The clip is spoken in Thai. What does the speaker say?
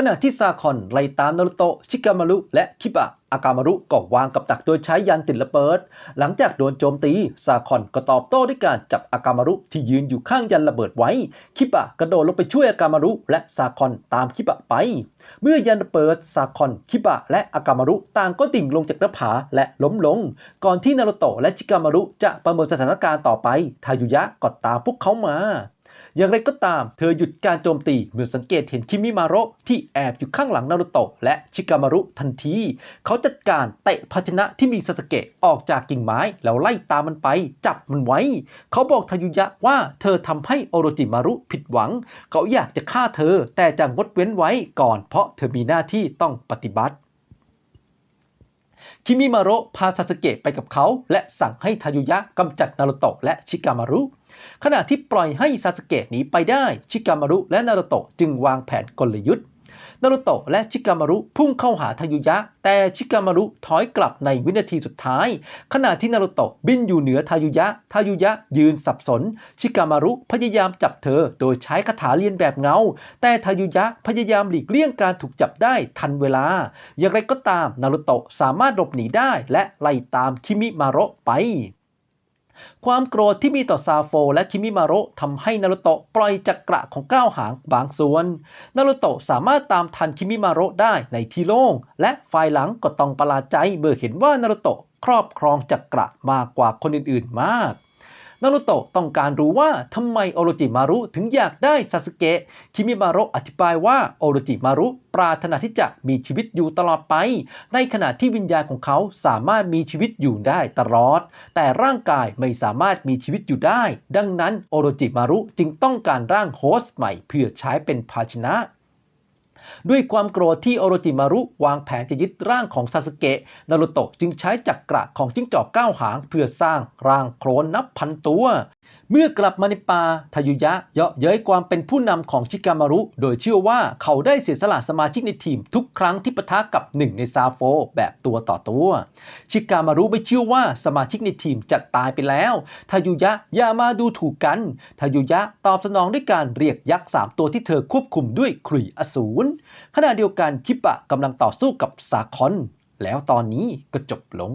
ขณะที่ซาคอนไล่ตามนารุโตะชิกามารุและคิบะอากามารุก็วางกับดักโดยใช้ยันติดระเบิด หลังจากโดนโจมตีซาคอนก็ตอบโต้ด้วยการจับอากามารุที่ยืนอยู่ข้างยันระเบิดไว้ คิบะกระโดดลงไปช่วยอากามารุและซาคอนตามคิบะไป เมื่อยันระเบิดซาคอนคิบะและอากามารุต่างก็ดิ่งลงจากหน้าผาและล้มลง ก่อนที่นารุโตะและชิกามารุจะประเมินสถานการณ์ต่อไป ทายุยะก็ตามพวกเขามา อย่างไรก็ตาม เธอหยุดการโจมตีเมื่อสังเกตเห็นคิมิมาโระที่แอบอยู่ข้างหลังนารุโตะและชิกามารุทันที เขาจัดการเตะภาชนะที่มีซาสเกะออกจากกิ่งไม้แล้วไล่ตามมันไป จับมันไว้ เขาบอกทายุยะว่าเธอทำให้โอโรจิมารุผิดหวัง เขาอยากจะฆ่าเธอ แต่จะงดเว้นไว้ก่อน เพราะเธอมีหน้าที่ต้องปฏิบัติคิมิมาโระพาซาสเกะไปกับเขา และสั่งให้ทายุยะกำจัดนารุโตะและชิกามารุ ขณะที่ปล่อยให้ซาสเกะหนีไปได้ ชิกามารุและนารุโตะจึงวางแผนกลยุทธ์ นารุโตะและชิกามารุพุ่งเข้าหาทายุยะ แต่ชิกามารุถอยกลับในวินาทีสุดท้าย ขณะที่นารุโตะบินอยู่เหนือทายุยะ ทายุยะยืนสับสน ชิกามารุพยายามจับเธอ โดยใช้คาถาเลียนแบบเงา แต่ทายุยะพยายามหลีกเลี่ยงการถูกจับได้ทันเวลา อย่างไรก็ตามนารุโตะสามารถหลบหนีได้และไล่ตามคิมิมาโระไป ความโกรธที่มีต่อซาโฟและคิมิมาโระทำให้นารุโตะปล่อยจักระของก้าวหางบางส่วน นารุโตะสามารถตามทันคิมิมาโระได้ในที่โล่ง และฝ่ายหลังก็ต้องประหลาดใจเมื่อเห็นว่านารุโตะครอบครองจักระมากกว่าคนอื่นๆมาก นารุโตะต้องการรู้ว่าทำไมโอโรจิมารุถึงอยากได้ซาสึเกะคิมิมาระอธิบายว่าโอโรจิมารุปรารถนาที่จะมีชีวิตอยู่ตลอดไป ในขณะที่วิญญาณของเขาสามารถมีชีวิตอยู่ได้ตลอด แต่ร่างกายไม่สามารถมีชีวิตอยู่ได้ ดังนั้นโอโรจิมารุจึงต้องการร่างโฮสต์ใหม่เพื่อใช้เป็นภาชนะ ด้วยความโกรธที่โอโรจิมารุวางแผนจะยึดร่างของซาสึเกะนารุโตะจึงใช้จักระของจิ้งจอกก้าวหางเพื่อสร้างร่างโคลนนับพันตัว เมื่อกลับมาในป่าทายุยะเยาะเย้ยความเป็นผู้นำของชิกามารุ โดยเชื่อว่าเขาได้เสียสละสมาชิกในทีมทุกครั้งที่ปะทะกับหนึ่งในซาโฟแบบตัวต่อตัว ชิกามารุไม่เชื่อว่าสมาชิกในทีมจะตายไปแล้วทายุยะอย่ามาดูถูกกันทายุยะตอบสนองด้วยการเรียกยักษ์สามตัวที่เธอควบคุมด้วยขรุยอสูรขณะเดียวกันคิปะกำลังต่อสู้กับซาคอนแล้วตอนนี้ก็จบลง